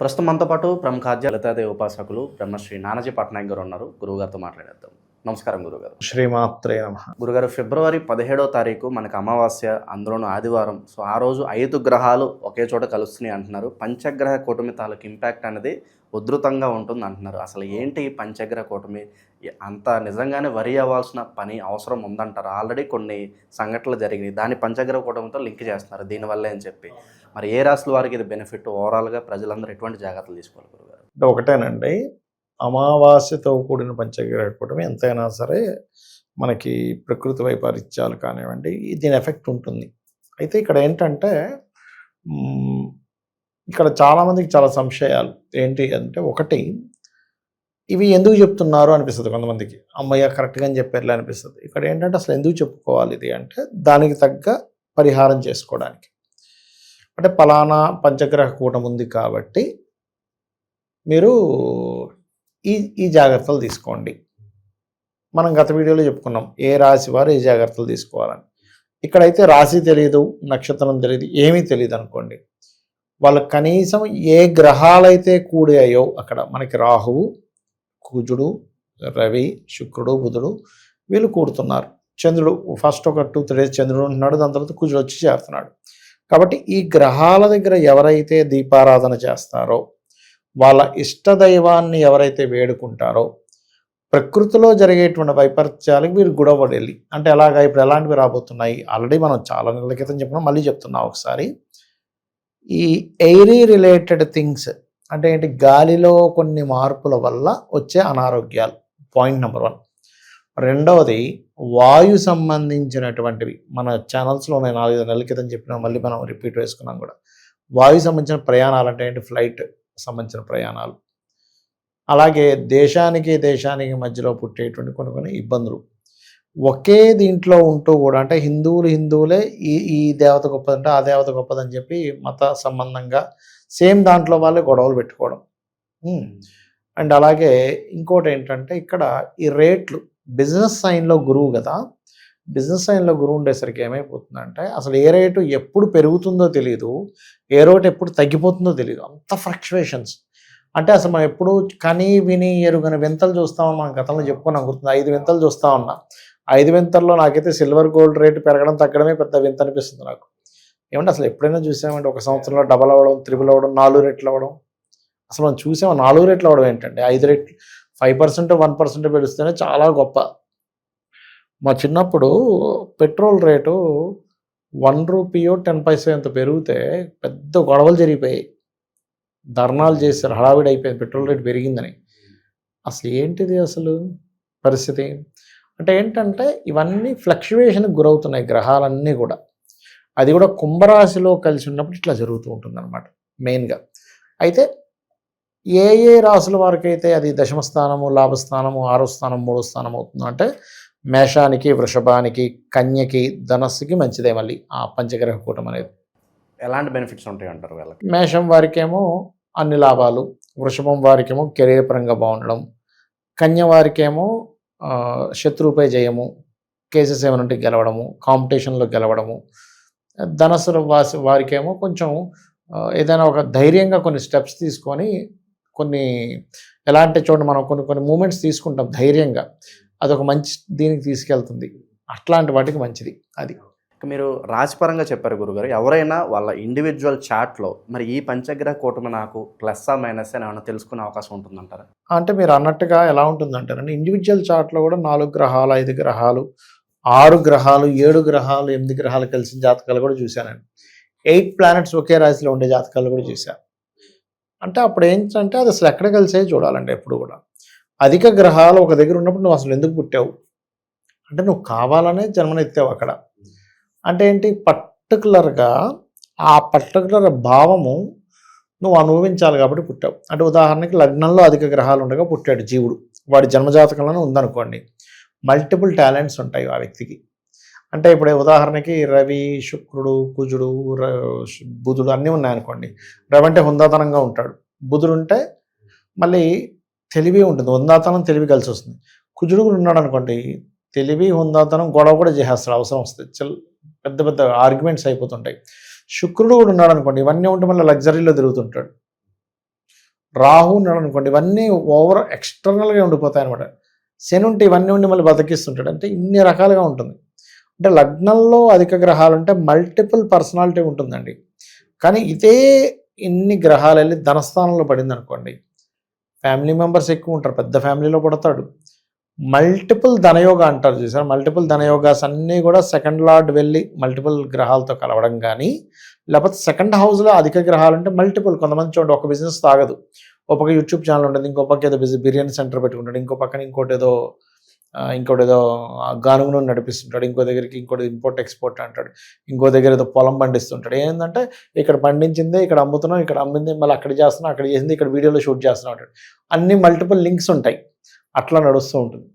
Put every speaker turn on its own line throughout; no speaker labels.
ప్రస్తుతం మనతో పాటు ప్రముఖ లలితాదేవి ఉపాసకులు బ్రహ్మశ్రీ నానాజీ పట్నాయక్ గారు ఉన్నారు. గురువుగారితో మాట్లాడేద్దాం. నమస్కారం గురుగారు
శ్రీమాత్రే నమ.
గురుగారు ఫిబ్రవరి పదిహేడో తారీఖు మనకు అమావాస్య అందులోనూ ఆదివారం. సో ఆ రోజు ఐదు గ్రహాలు ఒకే చోట కలుస్తున్నాయి అంటున్నారు. పంచగ్రహ కూటమి తాలూకు ఇంపాక్ట్ అనేది ఉధృతంగా ఉంటుంది అంటున్నారు. అసలు ఏంటి ఈ పంచగ్రహ కూటమి? అంత నిజంగానే వరి అవ్వాల్సిన పని అవసరం ఉందంటారు? ఆల్రెడీ కొన్ని సంఘటనలు జరిగినాయి. దాన్ని పంచగ్రహ కూటమితో లింక్ చేస్తున్నారు. దీనివల్లే అని చెప్పి. మరి ఏ రాశుల వారికి ఇది బెనిఫిట్ ఓవరాల్గా ప్రజలందరూ ఎటువంటి జాగ్రత్తలు తీసుకోవాలి గురుగారు?
అంటే ఒకటేనండి అమావాస్యతో కూడిన పంచగ్రహ ఎంతైనా సరే మనకి ప్రకృతి వైపరీత్యాలు కానివ్వండి దీని ఎఫెక్ట్ ఉంటుంది. అయితే ఇక్కడ ఏంటంటే ఇక్కడ చాలామందికి చాలా సంశయాలు. ఏంటి అంటే ఒకటి ఇవి ఎందుకు చెప్తున్నారు అనిపిస్తుంది కొంతమందికి. అమ్మయ్య కరెక్ట్గా అని చెప్పారులే అనిపిస్తుంది. ఇక్కడ ఏంటంటే అసలు ఎందుకు చెప్పుకోవాలి ఇది అంటే దానికి తగ్గ పరిహారం చేసుకోవడానికి. అంటే పలానా పంచగ్రహ కూటమి ఉంది కాబట్టి మీరు ఈ ఈ జాగ్రత్తలు తీసుకోండి. మనం గత వీడియోలో చెప్పుకున్నాం ఏ రాశి వారు ఏ జాగ్రత్తలు తీసుకోవాలని. ఇక్కడైతే రాశి తెలియదు నక్షత్రం తెలియదు ఏమీ తెలియదు అనుకోండి. వాళ్ళు కనీసం ఏ గ్రహాలైతే కూడాయో అక్కడ మనకి రాహువు కుజుడు రవి శుక్రుడు బుధుడు వీళ్ళు కూడుతున్నారు. చంద్రుడు ఫస్ట్ ఒక టూ త్రీ డేస్ చంద్రుడు ఉంటున్నాడు దాని తర్వాత కుజుడు వచ్చి చేరుతున్నాడు. కాబట్టి ఈ గ్రహాల దగ్గర ఎవరైతే దీపారాధన చేస్తారో వాళ్ళ ఇష్ట దైవాన్ని ఎవరైతే వేడుకుంటారో ప్రకృతిలో జరిగేటువంటి వైపరీత్యాలకు వీరు గుడవడెళ్ళి అంటే ఎలాగా ఇప్పుడు ఎలాంటివి రాబోతున్నాయి ఆల్రెడీ మనం చాలా నెలల క్రితం చెప్పినాం మళ్ళీ చెప్తున్నాం ఒకసారి. ఈ ఎయిరీ రిలేటెడ్ థింగ్స్ అంటే ఏంటి గాలిలో కొన్ని మార్పుల వల్ల వచ్చే అనారోగ్యాలు పాయింట్ నెంబర్ వన్ రెండవది వాయు సంబంధించినటువంటివి. మన ఛానల్స్లో నేను నాలుగు నెలల క్రితం చెప్పిన మళ్ళీ మనం రిపీట్ వేసుకున్నాం కూడా. వాయు సంబంధించిన ప్రయాణాలు అంటే ఏంటి? ఫ్లైట్ సంబంధించిన ప్రయాణాలు. అలాగే దేశానికి దేశానికి మధ్యలో పుట్టేటువంటి కొన్ని కొన్ని ఇబ్బందులు. ఒకే దీంట్లో ఉంటూ కూడా అంటే హిందువులు హిందువులే ఈ ఈ దేవత గొప్పదంటే ఆ దేవత గొప్పదని చెప్పి మత సంబంధంగా సేమ్ దాంట్లో వాళ్ళే గొడవలు పెట్టుకోవడం. అండ్ అలాగే ఇంకోటి ఏంటంటే ఇక్కడ ఈ రేట్లు బిజినెస్ సైన్లో గురువు కదా బిజినెస్ సైన్లో గురువు ఉండేసరికి ఏమైపోతుందంటే అసలు ఏ రేటు ఎప్పుడు పెరుగుతుందో తెలియదు ఏ రేటు ఎప్పుడు తగ్గిపోతుందో తెలియదు అంత ఫ్లక్చువేషన్స్ అంటే అసలు మనం ఎప్పుడు కని విని ఎరుగని వింతలు చూస్తామని మనం గతంలో చెప్పుకున్నాం గుర్తుంది? ఐదు వింతలు చూస్తా ఉన్నా. ఐదు వింతల్లో నాకైతే సిల్వర్ గోల్డ్ రేటు పెరగడం తగ్గడమే పెద్ద వింత అనిపిస్తుంది నాకు. ఏమంటే అసలు ఎప్పుడైనా చూసామంటే ఒక సంవత్సరంలో డబల్ అవ్వడం త్రిబుల్ అవ్వడం నాలుగు రెట్లు అవ్వడం అసలు మనం చూసాము? నాలుగు రెట్లు అవ్వడం ఏంటంటే ఐదు రెట్లు ఫైవ్ పర్సెంట్ వన్ పర్సెంట్ పెడిస్తేనే చాలా గొప్ప. మా చిన్నప్పుడు పెట్రోల్ రేటు వన్ రూపీయో టెన్ పైసో ఎంత పెరిగితే పెద్ద గొడవలు జరిగిపోయాయి. ధర్నాలు చేశారు హడావిడి అయిపోయింది పెట్రోల్ రేట్ పెరిగిందని. అసలు ఏంటిది అసలు పరిస్థితి? అంటే ఏంటంటే ఇవన్నీ ఫ్లక్చువేషన్కి గురవుతున్నాయి గ్రహాలన్నీ కూడా. అది కూడా కుంభరాశిలో కలిసి ఉన్నప్పుడు ఇట్లా జరుగుతూ ఉంటుంది అనమాట మెయిన్గా. అయితే ఏ ఏ రాసుల వారికైతే అది దశమ స్థానము లాభస్థానము ఆరో స్థానం మూడో స్థానం అవుతుందో అంటే మేషానికి వృషభానికి కన్యకి ధనస్సుకి మంచిదే మళ్ళీ ఆ పంచగ్రహ కూటం అనేది.
ఎలాంటి బెనిఫిట్స్ ఉంటాయి అంటారు వీళ్ళకి?
మేషం వారికేమో అన్ని లాభాలు వృషభం వారికేమో కెరీర్ పరంగా బాగుండడం కన్య వారికేమో శత్రువుపై జయము కేసెస్ ఏమైనా గెలవడము కాంపిటీషన్లో గెలవడము ధనస్సు వాసి వారికేమో కొంచెం ఏదైనా ఒక ధైర్యంగా కొన్ని స్టెప్స్ తీసుకొని కొన్ని ఎలా అంటే చూడండి మనం కొన్ని కొన్ని మూమెంట్స్ తీసుకుంటాం ధైర్యంగా. అదొక మంచి దీనికి తీసుకెళ్తుంది. అట్లాంటి వాటికి మంచిది అది.
మీరు రాశిపరంగా చెప్పారు గురుగారు. ఎవరైనా వాళ్ళ ఇండివిజువల్ చాట్లో మరి ఈ పంచగ్రహ కూటమి నాకు ప్లస్ ఆ మైనస్ అని ఏమైనా తెలుసుకునే అవకాశం ఉంటుందంటారా?
అంటే మీరు అన్నట్టుగా ఎలా ఉంటుందంటారండి ఇండివిజువల్ చార్ట్లో కూడా నాలుగు గ్రహాలు ఐదు గ్రహాలు ఆరు గ్రహాలు ఏడు గ్రహాలు ఎనిమిది గ్రహాలు కలిసిన జాతకాలు కూడా చూశానండి. ఎయిట్ ప్లానెట్స్ ఒకే రాశిలో ఉండే జాతకాలు కూడా చూశాను అంటే అప్పుడు ఏంటంటే అది అసలు ఎక్కడ కలిసే చూడాలండి ఎప్పుడు కూడా. అధిక గ్రహాలు ఒక దగ్గర ఉన్నప్పుడు నువ్వు అసలు ఎందుకు పుట్టావు? అంటే నువ్వు కావాలనే జన్మనెత్తావు అక్కడ. అంటే ఏంటి? పర్టికులర్గా ఆ పర్టికులర్ భావము నువ్వు అనుభవించాలి కాబట్టి పుట్టావు. అంటే ఉదాహరణకి లగ్నంలో అధిక గ్రహాలు ఉండగా పుట్టాడు జీవుడు. వాడి జన్మజాతకంలోనే ఉందనుకోండి. మల్టిపుల్ టాలెంట్స్ ఉంటాయి ఆ వ్యక్తికి. అంటే ఇప్పుడు ఉదాహరణకి రవి శుక్రుడు కుజుడు బుధుడు అన్నీ ఉన్నాయనుకోండి. రవి అంటే హుందాతనంగా ఉంటాడు. బుధుడు ఉంటే మళ్ళీ తెలివి ఉంటుంది. హుందాతనం తెలివి కలిసి వస్తుంది. కుజుడు కూడా ఉన్నాడు అనుకోండి. తెలివి హుందాతనం గొడవ కూడా చేసేస్తాడు. అవసరం వస్తుంది. చిల్ పెద్ద పెద్ద ఆర్గ్యుమెంట్స్ అయిపోతుంటాయి. శుక్రుడు కూడా ఉన్నాడు అనుకోండి. ఇవన్నీ ఉంటే మళ్ళీ లగ్జరీలో తిరుగుతుంటాడు. రాహు ఉన్నాడు అనుకోండి. ఇవన్నీ ఓవర్ ఎక్స్టర్నల్గా ఉండిపోతాయి అనమాట శని ఉంటే ఇవన్నీ ఉండి మళ్ళీ బతికిస్తుంటాడు. అంటే ఇన్ని రకాలుగా ఉంటుంది. అంటే లగ్నంలో అధిక గ్రహాలు ఉంటే మల్టిపుల్ పర్సనాలిటీ ఉంటుందండి. కానీ ఇదే ఇన్ని గ్రహాలు వెళ్ళి ధనస్థానంలో పడింది అనుకోండి ఫ్యామిలీ మెంబర్స్ ఎక్కువ ఉంటారు పెద్ద ఫ్యామిలీలో పడతాడు. మల్టిపుల్ ధనయోగ అంటారు చూసారు? మల్టిపుల్ ధనయోగాస్ అన్నీ కూడా సెకండ్ లార్డ్ వెళ్ళి మల్టిపుల్ గ్రహాలతో కలవడం కానీ లేకపోతే సెకండ్ హౌస్లో అధిక గ్రహాలు అంటే మల్టిపుల్ కొంతమంది చూడండి ఒక బిజినెస్ తాగదు. ఒక యూట్యూబ్ ఛానల్ ఉంటుంది ఇంకో పక్క ఏదో బిజినెస్ బిర్యానీ సెంటర్ పెట్టుకుంటాడు ఇంకో పక్కన ఇంకోటి ఏదో ఇంకోటి ఏదో గానుగును నడిపిస్తుంటాడు ఇంకో దగ్గరికి ఇంకోటి ఇంపోర్ట్ ఎక్స్పోర్ట్ అంటాడు ఇంకో దగ్గర ఏదో పొలం పండిస్తుంటాడు. ఏంటంటే ఇక్కడ పండించిందే ఇక్కడ అమ్ముతున్నాం ఇక్కడ అమ్మింది మళ్ళీ అక్కడ చేస్తున్నాం అక్కడ చేసింది ఇక్కడ వీడియోలో షూట్ చేస్తున్నాం అంటాడు. అన్ని మల్టిపుల్ లింక్స్ ఉంటాయి. అట్లా నడుస్తూ ఉంటుంది.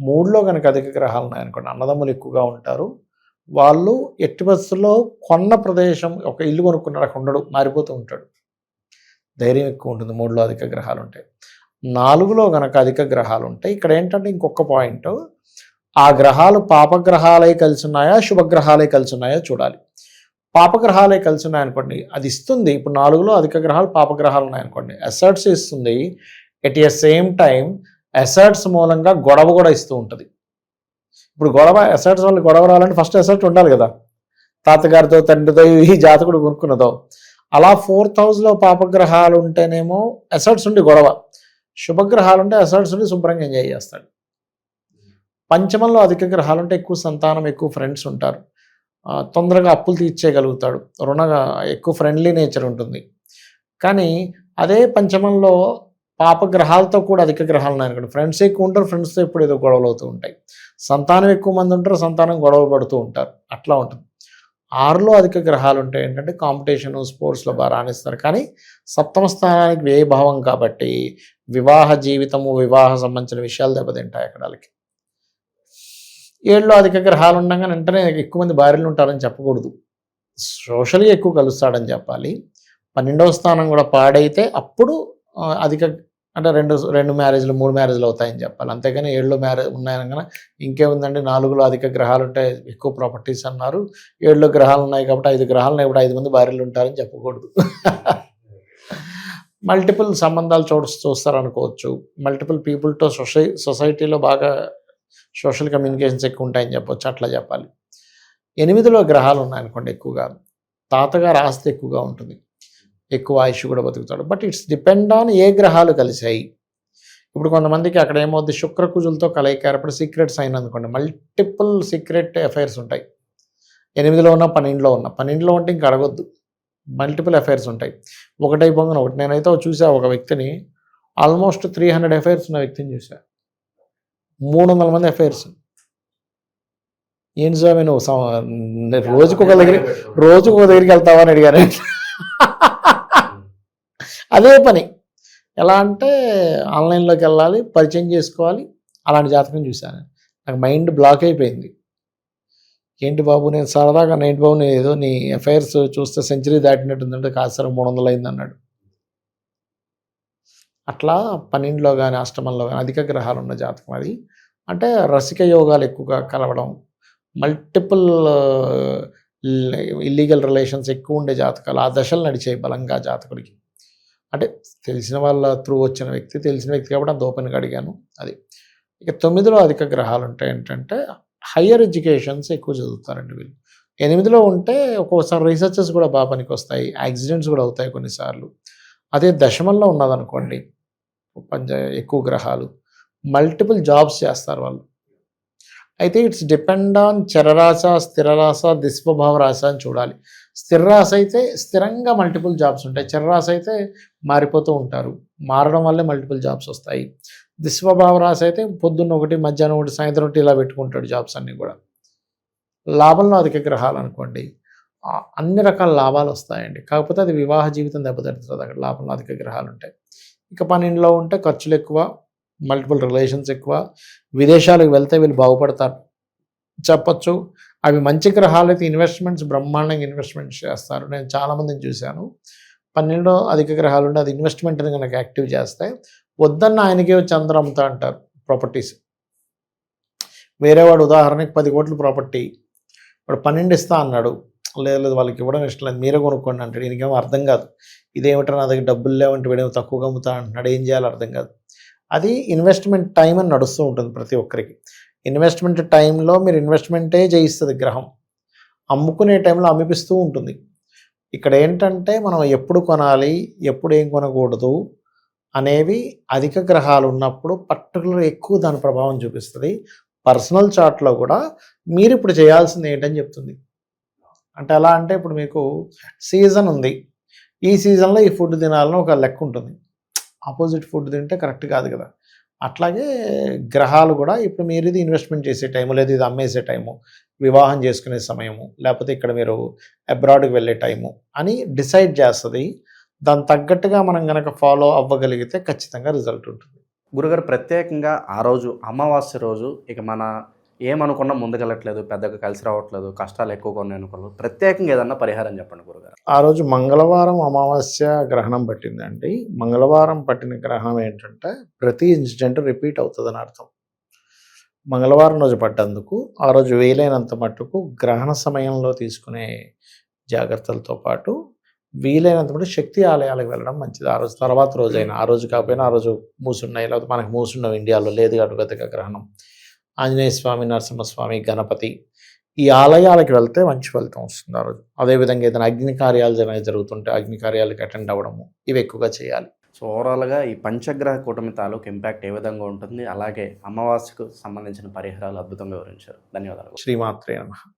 మూడులో కనుక అధిక గ్రహాలు ఉన్నాయనుకోండి అన్నదమ్ములు ఎక్కువగా ఉంటారు. వాళ్ళు ఎట్టి బస్సులో కొన్న ప్రదేశం ఒక ఇల్లు కొనుక్కున్నాడు అక్కడ ఉండడు మారిపోతూ ఉంటాడు. ధైర్యం ఎక్కువ ఉంటుంది మూడులో అధిక గ్రహాలు ఉంటాయి నాలుగులో గనక అధిక గ్రహాలు ఉంటాయి ఇక్కడ ఏంటంటే ఇంకొక పాయింట్. ఆ గ్రహాలు పాపగ్రహాలే కలిసి ఉన్నాయా శుభగ్రహాలే కలిసి ఉన్నాయా చూడాలి. పాపగ్రహాలే కలిసి ఉన్నాయనుకోండి అది ఇస్తుంది. ఇప్పుడు నాలుగులో అధిక గ్రహాలు పాపగ్రహాలు ఉన్నాయనుకోండి అసర్ట్స్ ఇస్తుంది. ఎట్ ఎ సేమ్ టైం అసర్ట్స్ మూలంగా గొడవ కూడా ఇస్తూ ఉంటుంది. ఇప్పుడు గొడవ అసర్ట్స్ వల్ల గొడవ రావాలంటే ఫస్ట్ అసర్ట్ ఉండాలి కదా. తాతగారితో తండ్రితో ఈ జాతకుడు కొనుక్కున్నదో. అలా ఫోర్త్ హౌస్లో పాపగ్రహాలు ఉంటేనేమో అసర్ట్స్ ఉండి గొడవ. శుభగ్రహాలు ఉంటే అసర్ట్స్ శుభ్రంగా ఎంజాయ్ చేస్తాడు. పంచమంలో అధిక గ్రహాలు ఉంటే ఎక్కువ సంతానం ఎక్కువ ఫ్రెండ్స్ ఉంటారు. తొందరగా అప్పులు తీర్చేయగలుగుతాడు. రుణగా ఎక్కువ ఫ్రెండ్లీ నేచర్ ఉంటుంది. కానీ అదే పంచమంలో పాపగ్రహాలతో కూడా అధిక గ్రహాలు ఉన్నాయి అనుకోండి. ఫ్రెండ్స్ ఎక్కువ ఉంటారు ఫ్రెండ్స్తో ఎప్పుడు ఏదో గొడవలు అవుతూ ఉంటాయి. సంతానం ఎక్కువ మంది ఉంటారు సంతానం గొడవ పడుతూ ఉంటారు. అట్లా ఉంటుంది. ఆరులో అధిక గ్రహాలు ఉంటాయి ఏంటంటే కాంపిటీషన్ స్పోర్ట్స్లో బాగా రాణిస్తారు. కానీ సప్తమ స్థానానికి వ్యయభావం కాబట్టి వివాహ జీవితము వివాహ సంబంధించిన విషయాలు దెబ్బతింటాయి అక్కడ వాళ్ళకి ఏళ్ళలో అధిక గ్రహాలు ఉండగా వెంటనే ఎక్కువ మంది భార్యలు ఉంటారని చెప్పకూడదు. సోషల్గా ఎక్కువ కలుస్తాడని చెప్పాలి. పన్నెండవ స్థానం కూడా పాడైతే అప్పుడు అధిక అంటే రెండు రెండు మ్యారేజ్లు మూడు మ్యారేజ్లు అవుతాయని చెప్పాలి. అంతేగాని ఏళ్ళు మ్యారేజ్ ఉన్నాయనగా ఇంకేముందండి? నాలుగులో అధిక గ్రహాలు ఉంటాయి ఎక్కువ ప్రాపర్టీస్ అన్నారు. ఏడులో గ్రహాలు ఉన్నాయి కాబట్టి ఐదు గ్రహాలు ఉన్నాయి ఇప్పుడు ఐదు మంది భార్యలు ఉంటారని చెప్పకూడదు. మల్టిపుల్ సంబంధాలు చూడ చూస్తారు అనుకోవచ్చు మల్టిపుల్ పీపుల్తో సొసై సొసైటీలో బాగా సోషల్ కమ్యూనికేషన్స్ ఎక్కువ ఉంటాయని చెప్పొచ్చు. అట్లా చెప్పాలి. ఎనిమిదిలో గ్రహాలు ఉన్నాయనుకోండి ఎక్కువగా. తాతగారు ఆస్తి ఎక్కువగా ఉంటుంది. ఎక్కువ ఆయుష్ కూడా బతుకుతాడు. బట్ ఇట్స్ డిపెండ్ ఆన్ ఏ గ్రహాలు కలిసాయి ఇప్పుడు కొంతమందికి అక్కడ ఏమవుద్ది? శుక్రకుజులతో కలయిక ఏర్పడి సీక్రెట్స్ అయిన అనుకోండి మల్టిపుల్ సీక్రెట్ అఫైర్స్ ఉంటాయి. ఎనిమిదిలో ఉన్న పన్నెండులో ఉన్న. పన్నెండులో ఉంటే ఇంకా అడగొద్దు. మల్టిపుల్ అఫైర్స్ ఉంటాయి. ఒకటైపోగానే ఒకటి. నేనైతే చూసా ఒక వ్యక్తిని ఆల్మోస్ట్ త్రీ హండ్రెడ్ అఫైర్స్ ఉన్న వ్యక్తిని చూసా. మూడు వందల మంది అఫైర్స్ ఏంటి స్వామి నువ్వు రోజుకు ఒక దగ్గర రోజుకు ఒక దగ్గరికి వెళ్తావా అని అడిగారు అదే పని. ఎలా అంటే ఆన్లైన్లోకి వెళ్ళాలి పరిచయం చేసుకోవాలి. అలాంటి జాతకం చూశాను నాకు మైండ్ బ్లాక్ అయిపోయింది. ఏంటి బాబు నేను సరదాగా నైట్ బాబు నేను ఏదో నీ ఎఫ్ఐఆర్స్ చూస్తే సెంచరీ దాటినట్టుందంటే ఉందంటే సార్ మూడు వందలు అయింది అన్నాడు. అట్లా పన్నెండులో కానీ అష్టమంలో కానీ అధిక గ్రహాలు ఉన్న జాతకం అది. అంటే రసిక యోగాలు ఎక్కువగా కలవడం మల్టిపుల్ ఇల్లీగల్ రిలేషన్స్ ఎక్కువ ఉండే జాతకాలు ఆ దశలు నడిచాయి బలంగా జాతకుడికి అంటే తెలిసిన వాళ్ళ త్రూ వచ్చిన వ్యక్తి తెలిసిన వ్యక్తి కాబట్టి అంత ఓపెన్గా అడిగాను. అది. ఇక తొమ్మిదిలో అధిక గ్రహాలు ఉంటాయి ఏంటంటే హయ్యర్ ఎడ్యుకేషన్స్ ఎక్కువ చదువుతారండి వీళ్ళు. ఎనిమిదిలో ఉంటే ఒక్కోసారి రీసెర్చెస్ కూడా బాగా పనికి వస్తాయి యాక్సిడెంట్స్ కూడా అవుతాయి కొన్నిసార్లు. అదే దశమంలో ఉన్నదనుకోండి పంచ ఎక్కువ గ్రహాలు మల్టిపుల్ జాబ్స్ చేస్తారు వాళ్ళు. అయితే ఇట్స్ డిపెండ్ ఆన్ చరరాశ స్థిరరాశ దిశ్వభావ రాశ అని చూడాలి. స్థిర అయితే స్థిరంగా మల్టిపుల్ జాబ్స్ ఉంటాయి. చిర్రాస్ అయితే మారిపోతూ ఉంటారు. మారడం వల్లే మల్టిపుల్ జాబ్స్ వస్తాయి. దిశ్వభావ రాశి అయితే పొద్దున్న ఒకటి మధ్యాహ్నం ఒకటి సాయంత్రం ఒకటి ఇలా పెట్టుకుంటాడు జాబ్స్ అన్నీ కూడా. లాభంలో అధిక గ్రహాలు అనుకోండి. అన్ని రకాల లాభాలు వస్తాయండి. కాకపోతే అది వివాహ జీవితం దెబ్బతింటుంది అక్కడ. లాభంలో అధిక గ్రహాలు ఉంటాయి. ఇక పన్నెండులో ఉంటే ఖర్చులు ఎక్కువ మల్టిపుల్ రిలేషన్స్ ఎక్కువ. విదేశాలకు వెళ్తే వీళ్ళు బాగుపడతారు. చెప్పచ్చు. అవి మంచి గ్రహాలు అయితే ఇన్వెస్ట్మెంట్స్ బ్రహ్మాండంగా ఇన్వెస్ట్మెంట్స్ చేస్తారు. నేను చాలామందిని చూశాను. పన్నెండో అధిక గ్రహాలు ఉంటే అది ఇన్వెస్ట్మెంట్ని కనుక యాక్టివ్ చేస్తే వద్దన్న ఆయనకే వచ్చి అందరూ అమ్ముతా అంటారు ప్రాపర్టీస్. వేరే వాడు ఉదాహరణకి పది కోట్ల ప్రాపర్టీ వాడు పన్నెండు ఇస్తా అన్నాడు. లేదు లేదు వాళ్ళకి ఇవ్వడం ఇష్టం లేదు మీరే కొనుక్కోండి అంటాడు. ఈయనకేమో అర్థం కాదు. ఇదేమిటో నా దగ్గర డబ్బులు లేవంటే వీడేమో తక్కువగా అమ్ముతా అంటున్నాడు. ఏం చేయాలో అర్థం కాదు. అది ఇన్వెస్ట్మెంట్ టైం అని నడుస్తూ ఉంటుంది ప్రతి ఒక్కరికి. ఇన్వెస్ట్మెంట్ టైంలో మీరు ఇన్వెస్ట్మెంటే చేయిస్తుంది గ్రహం. అమ్ముకునే టైంలో అమ్మిపిస్తూ ఉంటుంది. ఇక్కడ ఏంటంటే మనం ఎప్పుడు కొనాలి ఎప్పుడు ఏం కొనకూడదు అనేవి అధిక గ్రహాలు ఉన్నప్పుడు పర్టికులర్ ఎక్కువ దాని ప్రభావం చూపిస్తుంది. పర్సనల్ చార్ట్లో కూడా మీరు ఇప్పుడు చేయాల్సింది ఏంటని చెప్తుంది. అంటే ఎలా అంటే ఇప్పుడు మీకు సీజన్ ఉంది. ఈ సీజన్లో ఈ ఫుడ్ తినాలని ఒక లెక్క ఉంటుంది. ఆపోజిట్ ఫుడ్ తింటే కరెక్ట్ కాదు కదా. అట్లాగే గ్రహాలు కూడా ఇప్పుడు మీరు ఇది ఇన్వెస్ట్మెంట్ చేసే టైము లేదా ఇది అమ్మేసే టైము వివాహం చేసుకునే సమయము లేకపోతే ఇక్కడ మీరు అబ్రాడ్కి వెళ్ళే టైము అని డిసైడ్ చేస్తుంది. దాని తగ్గట్టుగా మనం కనుక ఫాలో అవ్వగలిగితే ఖచ్చితంగా రిజల్ట్ ఉంటుంది.
గురుగారు ప్రత్యేకంగా ఆ రోజు అమావాస్య రోజు ఇక మన ఏమనుకున్నా ముందుకెళ్ళట్లేదు పెద్దగా కలిసి రావట్లేదు కష్టాలు ఎక్కువగా ఉన్నాయి అనుకోలేదు. ప్రత్యేకంగా ఏదన్నా పరిహారం చెప్పండి గురుగారు.
ఆ రోజు మంగళవారం అమావాస్య గ్రహణం పట్టిందండి. మంగళవారం పట్టిన గ్రహణం ఏంటంటే ప్రతి ఇన్సిడెంట్ రిపీట్ అవుతుందని అర్థం. మంగళవారం రోజు పడ్డందుకు ఆ రోజు వీలైనంత మట్టుకు గ్రహణ సమయంలో తీసుకునే జాగ్రత్తలతో పాటు వీలైనంత మటు శక్తి ఆలయాలకు వెళ్ళడం మంచిది. ఆ రోజు తర్వాత రోజైనా ఆ రోజు కాకపోయినా ఆ రోజు మూసున్నాయి లేకపోతే మనకి మూసున్నాం ఇండియాలో లేదు అటుగతిగా గ్రహణం. ఆంజనేయ స్వామి నరసింహస్వామి గణపతి ఈ ఆలయాలకు వెళ్తే మంచి ఫలితం వస్తుంది ఆ రోజు. అదేవిధంగా ఏదైనా అగ్ని కార్యాలు ఏదైనా జరుగుతుంటే అగ్ని కార్యాలకు అటెండ్ అవ్వడము ఇవి ఎక్కువగా చేయాలి.
సో ఓవరాల్గా ఈ పంచగ్రహ కూటమి తాలూకు ఇంపాక్ట్ ఏ విధంగా ఉంటుంది? అలాగే అమావాస్యకు సంబంధించిన పరిహారాలు అద్భుతంగా వివరించారు. ధన్యవాదాలు.
శ్రీమాత్రే నమ.